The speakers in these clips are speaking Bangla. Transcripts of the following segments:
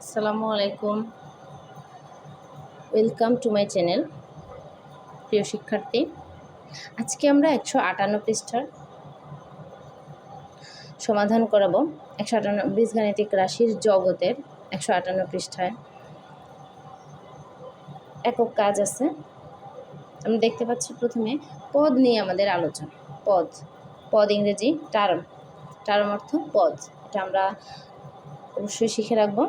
আসসালামু আলাইকুম। ওয়েলকাম টু মাই চ্যানেল প্রিয় শিক্ষার্থী। আজকে আমরা একশো আটান্ন পৃষ্ঠার সমাধান করাবো। একশো আটান্ন বীজগাণিতিক রাশির জগতের একশো আটান্ন পৃষ্ঠায়। একক কাজ আছে। আমরা দেখতে পাচ্ছি প্রথমে পদ নিয়ে আমাদের আলোচনা। পদ পদ ইংরেজি, টার্ম। টার্ম অর্থ পদ। এটা আমরা অবশ্যই শিখে রাখব।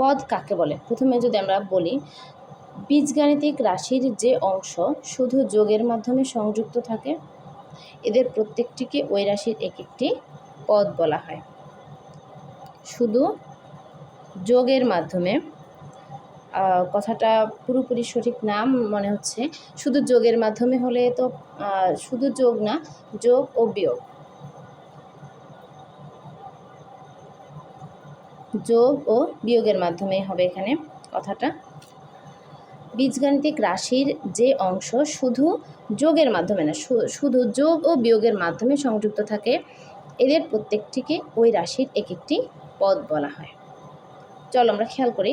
পদ কাকে বলে? প্রথমে যদি আমরা বলি, বীজগাণিতিক রাশির যে অংশ শুধু যোগের মাধ্যমে সংযুক্ত থাকে, এদের প্রত্যেকটিকে ওই রাশির এক একটি পদ বলা হয়। শুধু যোগের মাধ্যমে কথাটা পুরোপুরি সঠিক নাম মনে হচ্ছে। শুধু যোগের মাধ্যমে হলে তো শুধু যোগ না, যোগ ও বিয়োগ। যোগ ও বিয়োগের মাধ্যমে হবে এখানে কথাটা। বীজগাণিতিক রাশির যে অংশ শুধু যোগের মাধ্যমে না শুধু যোগ ও বিয়োগের মাধ্যমে সংযুক্ত থাকে, এদের প্রত্যেকটিকে ওই রাশির এক একটি পদ বলা হয়। চলো আমরা খেয়াল করি।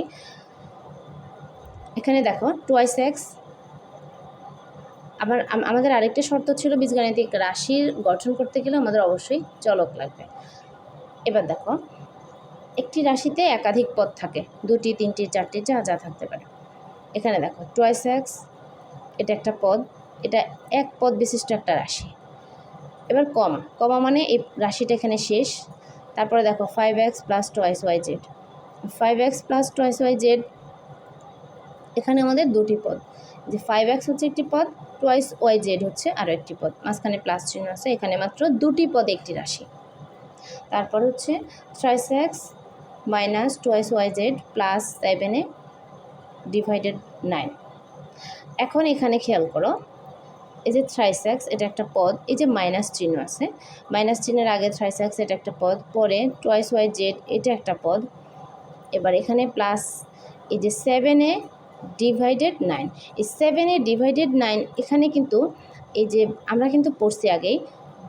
এখানে দেখো টোয়াইস এক্স আবার আমাদের আরেকটা শর্ত ছিল বীজগাণিতিক রাশির গঠন করতে গেলে আমাদের অবশ্যই চলক লাগবে। এবার দেখো একটি রাশিতে একাধিক পদ থাকে। দুটি, তিনটি, চারটি, যা যা থাকতে পারে। এখানে দেখো টয়েস এক্স এটা একটা পদ, এটা এক পদ বিশিষ্ট একটা রাশি। এবার কমা কমা মানে এই রাশিটা এখানে শেষ। তারপরে দেখো five X plus twice Y Z five X plus twice Y Z এখানে আমাদের দুটি পদ। যে ফাইভ এক্স হচ্ছে একটি পদ টোয়াইস ওয়াই জেড হচ্ছে আরও একটি পদ। মাঝখানে প্লাস চিহ্ন আছে, এখানে মাত্র দুটি পদ একটি রাশি। তারপর হচ্ছে thrice X minus twice Y Z plus সেভেনে ডিভাইডেড নাইন এখন এখানে খেয়াল করো, এই যে থ্রাইস্যাক্স এটা একটা পদ, এই যে মাইনাস চিহ্ন আছে মাইনাস চিহ্নের আগে থ্রাইস্যাক্স এটা একটা পদ, পরে টোয়াইস ওয়াই জেড এটা একটা পদ, এবার এখানে প্লাস এই যে সেভেনে ডিভাইডেড নাইন এই সেভেনে ডিভাইডেড নাইন এখানে কিন্তু এই যে আমরা কিন্তু পড়ছি আগেই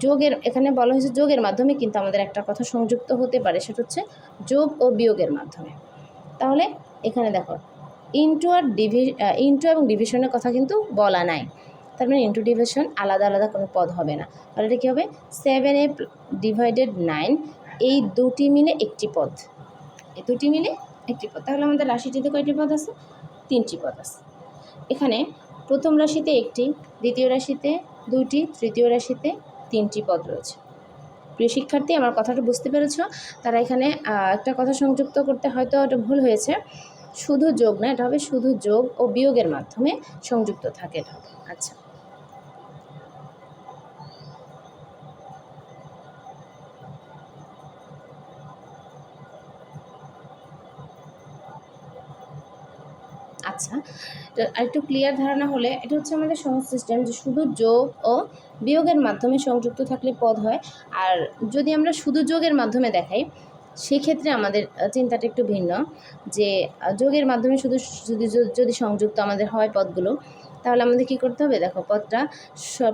যোগের, এখানে বলা হয়েছে যোগের মাধ্যমে কিন্তু আমাদের একটা কথা সংযুক্ত হতে পারে, সেটা হচ্ছে যোগ ও বিয়োগের মাধ্যমে। তাহলে এখানে দেখো ইন্টু আর ডিভি ইন্টু এবং ডিভিশনের কথা কিন্তু বলা নাই। তার মানে ইন্টু ডিভিশন আলাদা আলাদা কোনো পদ হবে না। তাহলে এটা কী হবে? সেভেন এ ডিভাইডেড নাইন এই দুটি মিলে একটি পদ। এই দুটি মিলে একটি পদ। তাহলে আমাদের রাশিটিতে কয়টি পদ আছে? তিনটি পদ আছে। এখানে প্রথম রাশিতে একটি, দ্বিতীয় রাশিতে দুইটি, তৃতীয় রাশিতে তিনটি পদ রয়েছে। প্রিয় শিক্ষার্থী, আমার কথাটা বুঝতে পেরেছ? তারা এখানে একটা কথা সংযুক্ত করতে হয়তো ওটা ভুল হয়েছে। শুধু যোগ না, এটা হবে শুধু যোগ ও বিয়োগের মাধ্যমে সংযুক্ত থাকে এটা। আচ্ছা। আচ্ছা আরেকটু ক্লিয়ার ধারণা হলে, এটা হচ্ছে আমাদের সহজ সিস্টেম যে শুধু যোগ ও বিয়োগের মাধ্যমে সংযুক্ত থাকলে পদ হয়। আর যদি আমরা শুধু যোগের মাধ্যমে দেখাই, সেক্ষেত্রে আমাদের চিন্তাটা একটু ভিন্ন। যে যোগের মাধ্যমে শুধু যদি যদি সংযুক্ত আমাদের হয় পদগুলো, তাহলে আমাদের কি করতে হবে? দেখো, পদটা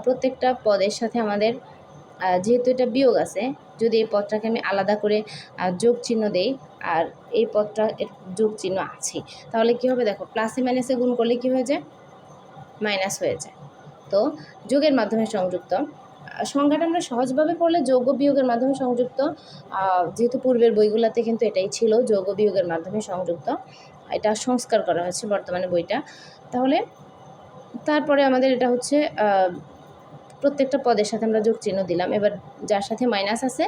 প্রত্যেকটা পদের সাথে আমাদের যেহেতু এটা বিয়োগ আছে যদি এই পদটাকে আমি আলাদা করে যোগ চিহ্ন দেই, আর এই পদটা যোগ চিহ্ন আছে, তাহলে কি হবে দেখো প্লাসে মাইনাসে গুণ করলে কি হয়ে যায়? মাইনাস হয়ে যায়। তো যোগের মাধ্যমে সংযুক্ত। সংখ্যাটা আমরা সহজভাবে পড়লে যোগ বিয়োগের মাধ্যমে সংযুক্ত। যেহেতু পূর্বের বইগুলোতে কিন্তু এটাই ছিল, যোগ বিয়োগের মাধ্যমে সংযুক্ত। এটা সংস্কার করা হয়েছে বর্তমানে বইটা। তাহলে তারপরে আমাদের এটা হচ্ছে প্রত্যেকটা পদের সাথে আমরা যোগ চিহ্ন দিলাম। এবার যার সাথে মাইনাস আছে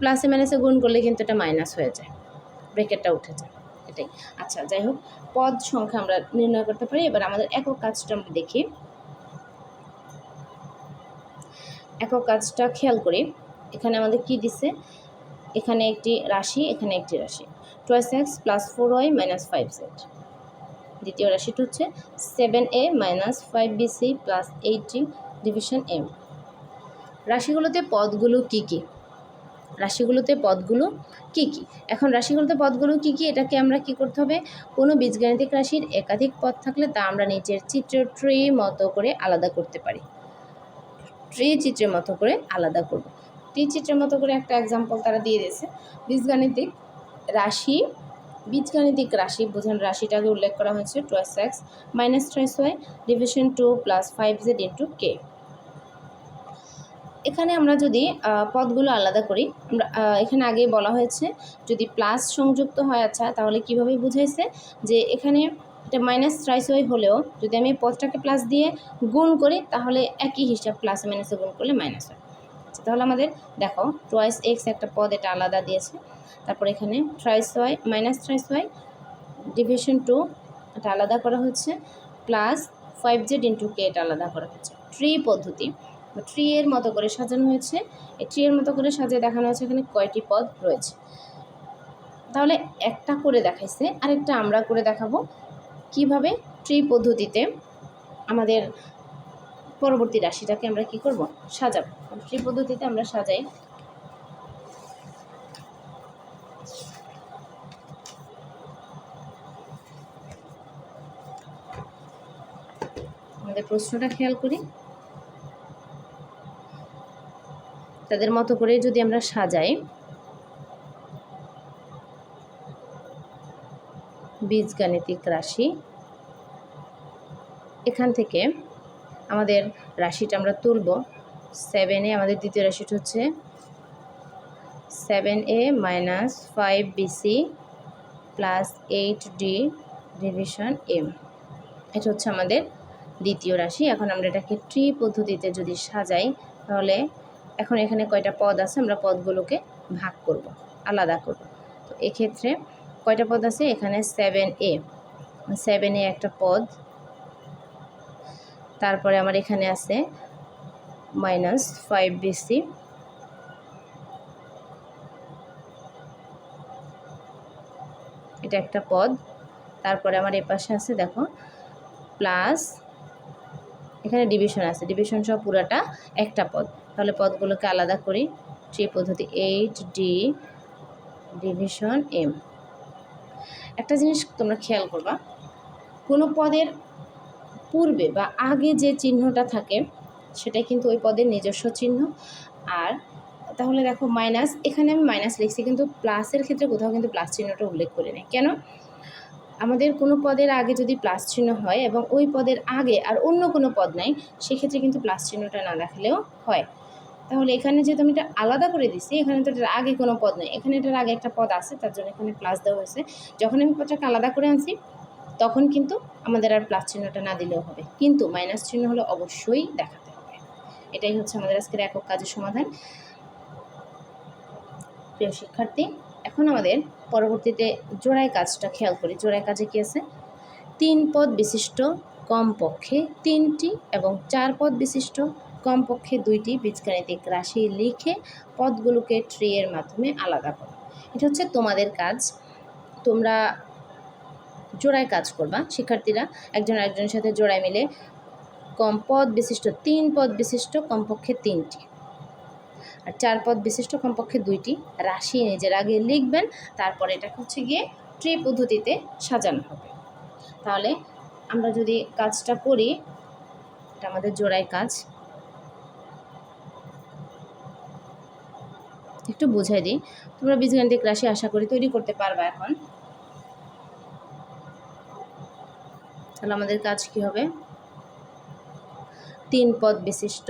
প্লাসে মাইনাসে গুণ করলে কিন্তু এটা মাইনাস হয়ে যায়। ব্রেকেটটা উঠে যায়। এটাই। আচ্ছা যাই হোক, পদ সংখ্যা আমরা নির্ণয় করতে পারি। এবার আমাদের একক কাজটা আমরা দেখি। একক কাজটা খেয়াল করি। এখানে আমাদের কি দিছে? এখানে একটি রাশি, এখানে একটি রাশি। Twice X plus four Y minus five Z দ্বিতীয় রাশিটা হচ্ছে seven A minus five BC plus eighty division M রাশিগুলোতে পদগুলো কি কি? রাশিগুলোতে পদগুলো কি কি? এখন রাশিগুলোতে পদগুলো কি কি? এটাকে আমরা কি করতে হবে? কোনো বীজগাণিতিক রাশির একাধিক পদ থাকলে তা আমরা নিচের চিত্র ট্রি মতো করে আলাদা করতে পারি। ট্রি চিত্রের মতো করে আলাদা করব। ট্রি চিত্রের মতো করে একটা এক্সাম্পল তারা দিয়ে দিয়েছে। বীজগাণিতিক রাশি বীজগাণিতিক রাশি, বোঝান রাশিটাকে উল্লেখ করা হয়েছে twice X minus thrice Y division two plus five Z into K এখানে আমরা যদি পদগুলো আলাদা করি, আমরা এখানে আগে বলা হয়েছে যদি প্লাস সংযুক্ত হয় আচ্ছা তাহলে কীভাবে বুঝাইছে যে এখানে এটা মাইনাস ট্রাইস ওয়াই হলেও যদি আমি পদটাকে প্লাস দিয়ে গুণ করি, তাহলে একই হিসাব প্লাস মাইনাসে গুণ করলে মাইনাস হয়। আচ্ছা তাহলে আমাদের দেখো টয়েস এক্স একটা পদ, এটা আলাদা দিয়েছে। তারপর এখানে thrice Y minus thrice Y division two এটা আলাদা করা হচ্ছে। Plus five Z into K এটা আলাদা করা হচ্ছে। ট্রি পদ্ধতি। ট্রি এর মতো করে সাজানো হয়েছে। এই ট্রি এর মতো করে সাজিয়ে দেখানো হয়েছে, এখানে কয়টি পদ রয়েছে। তাহলে একটা করে দেখাইছে, আরেকটা আমরা করে দেখাবো। কীভাবে? ট্রি পদ্ধতিতে আমাদের পরবর্তী রাশিটাকে আমরা কি করব? সাজাবো। ট্রি পদ্ধতিতে আমরা সাজাই। আমাদের প্রশ্নটা খেয়াল করি। তাদের মতো করে যদি আমরা সাজাই, বীজগাণিতিক রাশি, এখান থেকে আমাদের রাশিটা আমরা তুলব। সেভেনে আমাদের দ্বিতীয় রাশিটা হচ্ছে seven A minus five BC plus eight D division M এটা হচ্ছে আমাদের দ্বিতীয় রাশি। এখন আমরা এটাকে ট্রি পদ্ধতিতে যদি সাজাই, তাহলে এখন এখানে কয়টা পদ আছে, আমরা পদগুলোকে ভাগ করব, আলাদা করব। তো এক্ষেত্রে কয়টা পদ আছে? এখানে সেভেন এ সেভেন এ একটা পদ তারপরে আমার এখানে আছে মাইনাস ফাইভ বিসি এটা একটা পদ। তারপরে আমার এ পাশে আছে, দেখো প্লাস এখানে ডিভিশন আছে। ডিভিশন সহ পুরাটা একটা পদ। তাহলে পদগুলোকে আলাদা করি। ট্রি পদ্ধতি এইট ডি ডিভিশন এম একটা জিনিস তোমরা খেয়াল করবা, কোনো পদের পূর্বে বা আগে যে চিহ্নটা থাকে, সেটাই কিন্তু ওই পদের নিজস্ব চিহ্ন। আর তাহলে দেখো মাইনাস এখানে আমি মাইনাস লিখছি, কিন্তু প্লাসের ক্ষেত্রে কোথাও কিন্তু প্লাস চিহ্নটা উল্লেখ করি নাই। কেন? আমাদের কোনো পদের আগে যদি প্লাস চিহ্ন হয় এবং ওই পদের আগে আর অন্য কোনো পদ নাই, সেক্ষেত্রে কিন্তু প্লাস চিহ্নটা না দেখালেও হয়। তাহলে এখানে যেহেতু আমি এটা আলাদা করে দিছি, এখানে তো এটার আগে কোনো পদ নেই। এখানে এটার আগে একটা পদ আছে, তার জন্য এখানে প্লাস দেওয়া হয়েছে। যখন আমি পদটাকে আলাদা করে আনছি তখন কিন্তু আমাদের আর প্লাস চিহ্নটা না দিলেও হবে। কিন্তু মাইনাস চিহ্ন হলে অবশ্যই দেখাতে হবে। এটাই হচ্ছে আমাদের আজকের একক কাজের সমাধান। প্রিয় শিক্ষার্থী, এখন আমাদের পরবর্তীতে জোড়ায় কাজটা খেয়াল করি। জোড়ায় কাজে কী আছে? তিন পদ বিশিষ্ট কমপক্ষে তিনটি এবং চার পদ বিশিষ্ট কমপক্ষে দুইটি বীজগাণিতিক রাশি লিখে পদগুলোকে ট্রি এর মাধ্যমে আলাদা করো। এটা হচ্ছে তোমাদের কাজ। তোমরা জোড়ায় কাজ করবা, শিক্ষার্থীরা একজন আরেকজনের সাথে জোড়ায় মিলে কম পদ বিশিষ্ট তিন পদ বিশিষ্ট কমপক্ষে তিনটি। আর চার পদ বিশিষ্ট কমপক্ষে দুইটি। রাশি নিজের আগে লিখবেন, তারপরে এটাকে হচ্ছে গিয়ে ট্রি পদ্ধতিতে সাজানো হবে। তাহলে আমরা যদি কাজটা করি, এটা আমাদের জোড়ায় কাজ। একটু বুঝাই দিই। তোমরা বীজগাণিতিক রাশি আশা করি তৈরি করতে পারবা এখন। তাহলে আমাদের কাজ কি হবে? তিন পদ বিশিষ্ট,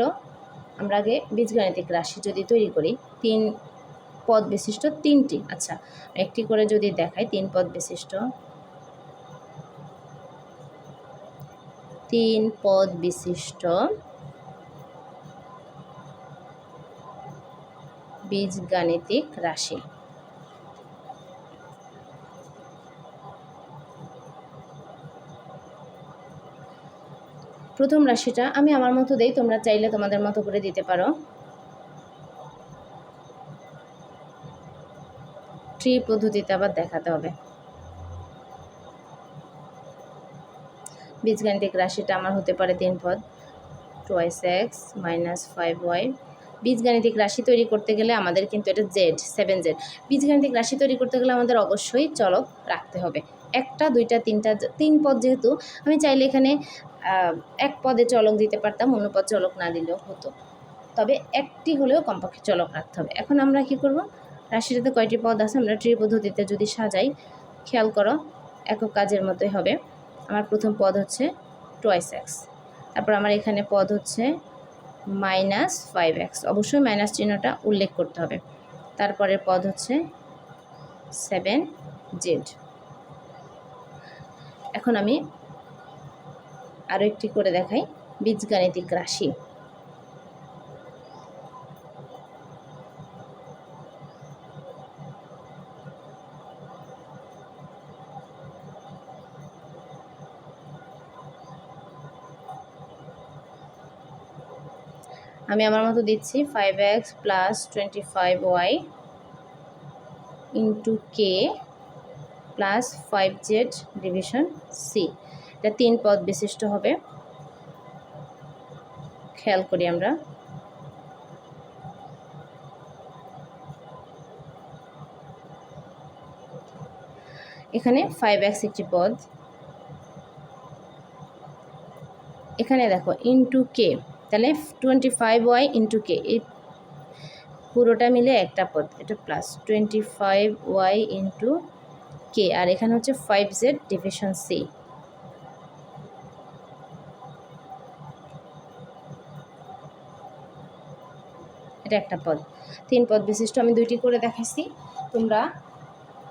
আমরা আগে বীজগাণিতিক রাশি যদি তৈরি করি, তিন পদ বিশিষ্ট তিনটি। আচ্ছা একটি করে যদি দেখাই, তিন পদ বিশিষ্ট। তিন পদ বিশিষ্ট বীজগাণিতিক রাশি। প্রথম রাশিটা আমি আমার মতো দেই, তোমরা চাইলে তোমাদের মতো করে দিতে পারো। ট্রি পদ্ধতিতে আবার দেখাতে হবে। বীজগাণিতিক রাশিটা আমার হতে পারে তিন পদ twice X minus five Y বীজগাণিতিক রাশি তৈরি করতে গেলে আমাদের কিন্তু এটা জেড সেভেন জেড বীজগাণিতিক রাশি তৈরি করতে গেলে আমাদের অবশ্যই চলক রাখতে হবে। একটা, দুইটা, তিনটা, তিন পদ যেহেতু, আমি চাইলে এখানে এক পদে চলক দিতে পারতাম, অন্য পদ চলক না দিলেও হতো। তবে একটি হলেও কমপক্ষে চলক রাখতে হবে। এখন আমরা কি করব? রাশিটাতে কয়টি পদ আছে? আমরা ট্রি পদ্ধতিতে যদি সাজাই, খেয়াল করো, একক কাজের মতোই হবে। আমার প্রথম পদ হচ্ছে টোয়াইস এক্স তারপর আমার এখানে পদ হচ্ছে মাইনাস ফাইভ এক্স অবশ্যই মাইনাস চিহ্নটা উল্লেখ করতে হবে। তারপরের পদ হচ্ছে সেভেন জেড এখন আমি আরও একটি করে দেখাই। বীজগাণিতিক রাশি। আমি আমার মতো দিচ্ছি five X plus twenty five Y into K plus five Z division C এটা তিন পদ বিশিষ্ট হবে। খেয়াল করি আমরা। এখানে ফাইভ এক্স একটি পদ। এখানে দেখো ইন্টু কে তাহলে twenty five Y into K এই পুরোটা মিলে একটা পদ, এটা plus twenty five Y into K আর এখানে হচ্ছে ফাইভ জেড ডিভিশন সি এটা একটা পদ। তিন পদ বিশিষ্ট আমি দুইটি করে দেখাচ্ছি তোমরা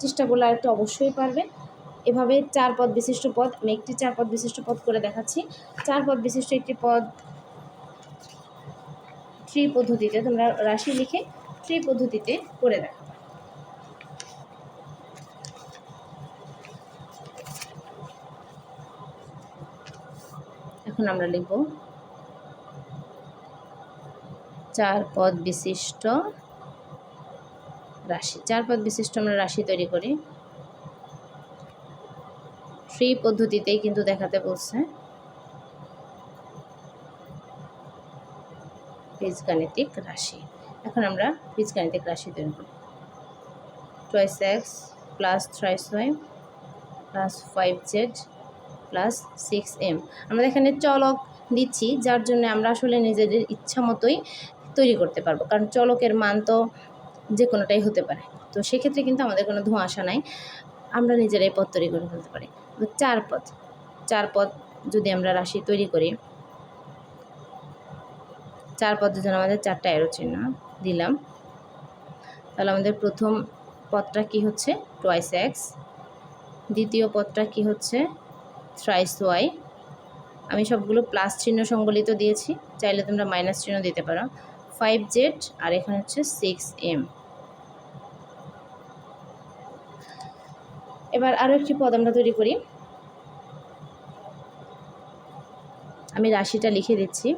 চেষ্টা করলে আরেকটা অবশ্যই পারবে। এভাবে চার পদ বিশিষ্ট পদ, আমি একটি চার পদ বিশিষ্ট পদ করে দেখাচ্ছি। চার পদ বিশিষ্ট একটি পদ ট্রি পদ্ধতিতে তোমরা রাশি লিখে ট্রি পদ্ধতিতে করে দেখো। এখন আমরা লিখব চার পদ বিশিষ্ট রাশি চার পদ বিশিষ্ট আমরা রাশি তৈরি করি। ট্রি পদ্ধতিতেই কিন্তু দেখাতে বলছে। বীজগাণিতিক রাশি। এখন আমরা বীজগাণিতিক রাশি তৈরি করি। Twice X plus thrice Y plus five Z plus six M আমরা এখানে চলক দিচ্ছি, যার জন্য আমরা আসলে নিজেদের ইচ্ছা মতোই তৈরি করতে পারব। কারণ চলকের মান তো যে কোনোটাই হতে পারে। তো সেক্ষেত্রে কিন্তু আমাদের কোনো ধোঁয়াশা নাই। আমরা নিজেরাই পথ তৈরি করে ফেলতে পারি। চার পথ। চার পথ যদি আমরা রাশি তৈরি করি, চার পদের জন্য আমাদের চারটা অ্যারো চিহ্ন দিলাম। তাহলে আমাদের প্রথম পথটা কি হচ্ছে? টোয়াইস এক্স দ্বিতীয় পথটা কি হচ্ছে? থ্রাইস ওয়াই আমি সবগুলো প্লাস চিহ্ন সংবলিত দিয়েছি। চাইলে তোমরা মাইনাস চিহ্ন দিতে পারো। ফাইভ জেড আর এখানে হচ্ছে সিক্স এম এবার আরও একটি পদ আমরা তৈরি করি। আমি রাশিটা লিখে দিচ্ছি।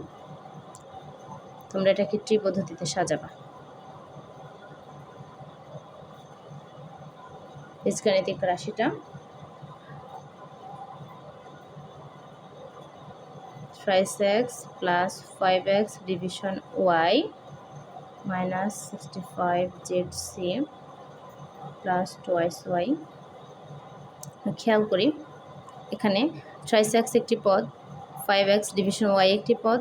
তোমরা এটাকে ট্রি পদ্ধতিতে সাজাবা। বীজগাণিতিক রাশিটা। Thrice X plus five X division Y minus sixty five Z C plus twice Y খেয়াল করি, এখানে থ্রাইস এক্স একটি পদ ফাইভ এক্স ডিভিশন ওয়াই একটি পদ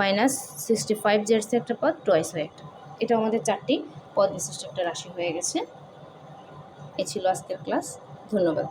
মাইনাস সিক্সটি ফাইভ জেডসে একটা পদ টোয়াইস ওয়াই একটা। এটা আমাদের চারটি পদ বিশিষ্ট একটা রাশি হয়ে গেছে। এ ছিল আজকের ক্লাস ধন্যবাদ।